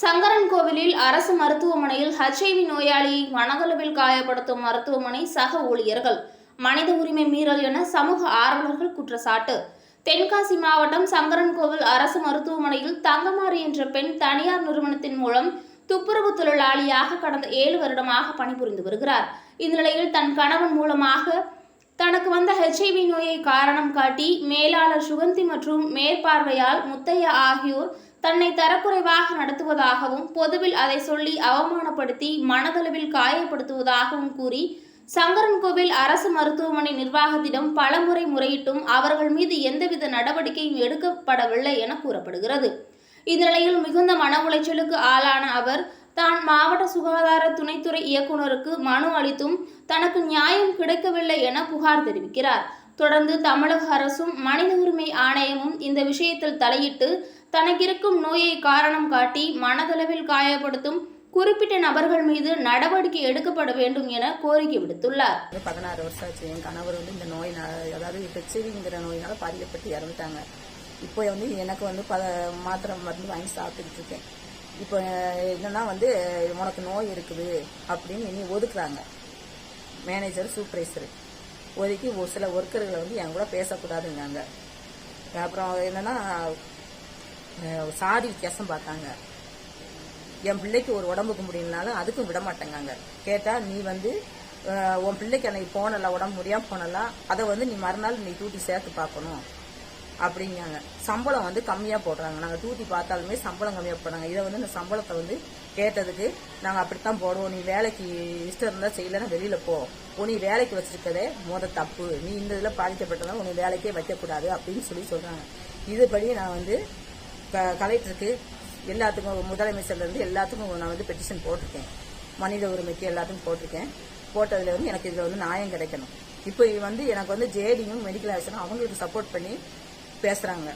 சங்கரன் கோவிலில் அரசு மருத்துவமனையில் ஹச்ஐவி நோயாளியை மனதளவில் காயப்படுத்தும் மருத்துவமனை சக ஊழியர்கள். மனித உரிமை மீறல் என சமூக ஆர்வலர்கள் குற்றச்சாட்டு. தென்காசி மாவட்டம் சங்கரன் கோவில் அரசு மருத்துவமனையில் தங்கமாரி என்ற பெண் தனியார் நிறுவனத்தின் மூலம் துப்புரவு தொழிலாளியாக கடந்த ஏழு வருடமாக பணிபுரிந்து வருகிறார். இந்நிலையில் தன் கணவன் மூலமாக தனக்கு வந்த ஹெச்ஐவி நோயை காரணம் காட்டி மேலாளர் சுகந்தி மற்றும் மேற்பார்வையால் முத்தையா ஆகியோர் தன்னை தரக்குறைவாக நடத்துவதாகவும் பொதுவில் அதை சொல்லி அவமானப்படுத்தி மனதளவில் காயப்படுத்துவதாகவும் கூறி சங்கரன்கோவில் அரசு மருத்துவமனை நிர்வாகத்திடம் பலமுறை முறையிட்டும் அவர்கள் மீது எந்தவித நடவடிக்கையும் எடுக்கப்படவில்லை என கூறப்படுகிறது. இந்நிலையில் மிகுந்த மன உளைச்சலுக்கு ஆளான அவர் தான் மாவட்ட சுகாதார துணைத்துறை இயக்குனருக்கு மனு அளித்தும் தனக்கு நியாயம் கிடைக்கவில்லை என புகார் தெரிவிக்கிறார். தொடர்ந்து தமிழக அரசும் மனித உரிமை ஆணையமும் இந்த விஷயத்தில் தலையிட்டு தனக்கிருக்கும் நோயை காரணம் காட்டி மனதளவில் காயப்படுத்தும் குறிப்பிட்ட நபர்கள் மீது நடவடிக்கை எடுக்கப்பட வேண்டும் என கோரிக்கை விடுத்துள்ளார். பதினாறு வருஷம் ஆச்சு. என் கணவர் வந்து இந்த நோய் அதாவது ஹெச்ஐவிங்கிற நோயினால பாதிக்கப்பட்டு இறந்துட்டாங்க. இப்போ வந்து எனக்கு வந்து பல மாத்திரை மருந்து வாங்கி சாப்பிட்டுக்கிட்டு இருக்கேன். இப்போ என்னன்னா வந்து உனக்கு நோய் இருக்குது அப்படின்னு இனி ஒதுக்குறாங்க. மேனேஜர் சூப்பர்வைசர் ஒதுக்கி ஒரு சில ஒர்க்கர்களை வந்து என் கூட பேசக்கூடாதுங்காங்க அப்புறம் என்னன்னா சாதி வித்தியாசம் பார்த்தாங்க. என் பிள்ளைக்கு ஒரு உடம்புக்கு முடியலனாலும் அதுக்கும் விட மாட்டேங்காங்க. கேட்டால் நீ வந்து உன் பிள்ளைக்கு அன்னைக்கு போனல உடம்பு முடியாம போனலாம் அதை வந்து நீ மறுநாள் நீ டூட்டி சேர்த்து பார்க்கணும். அப்படிங்காங்க சம்பளம் வந்து கம்மியாக போடுறாங்க. நாங்கள் டூட்டி பார்த்தாலுமே சம்பளம் கம்மியாக போடுறாங்க. இதை வந்து இந்த சம்பளத்தை வந்து கேட்டதுக்கு நாங்கள் அப்படித்தான் போடுவோம். நீ வேலைக்கு இஷ்டம் இருந்தால் செய்யலன்னா வெளியில போ. உனி வேலைக்கு வச்சிருக்கதே மொத தப்பு. நீ இந்த இதில் பாதிக்கப்பட்டதான் உன்னை வேலைக்கே வைக்கக்கூடாது அப்படின்னு சொல்லி சொல்கிறாங்க இதுபடி நான் வந்து கலெக்டருக்கு எல்லாத்துக்கும் முதலமைச்சர்லேருந்து எல்லாத்துக்கும் நான் வந்து பெட்டிஷன் போட்டிருக்கேன். மனித உரிமைக்கு எல்லாத்துக்கும் போட்டிருக்கேன். போட்டதில் வந்து எனக்கு இதில் வந்து நியாயம் கிடைக்கணும். இப்போ வந்து எனக்கு வந்து ஜேடியும் மெடிக்கல் ஆஃபீஸரும் அவங்களுக்கு சப்போர்ட் பண்ணி பேசுகிறாங்க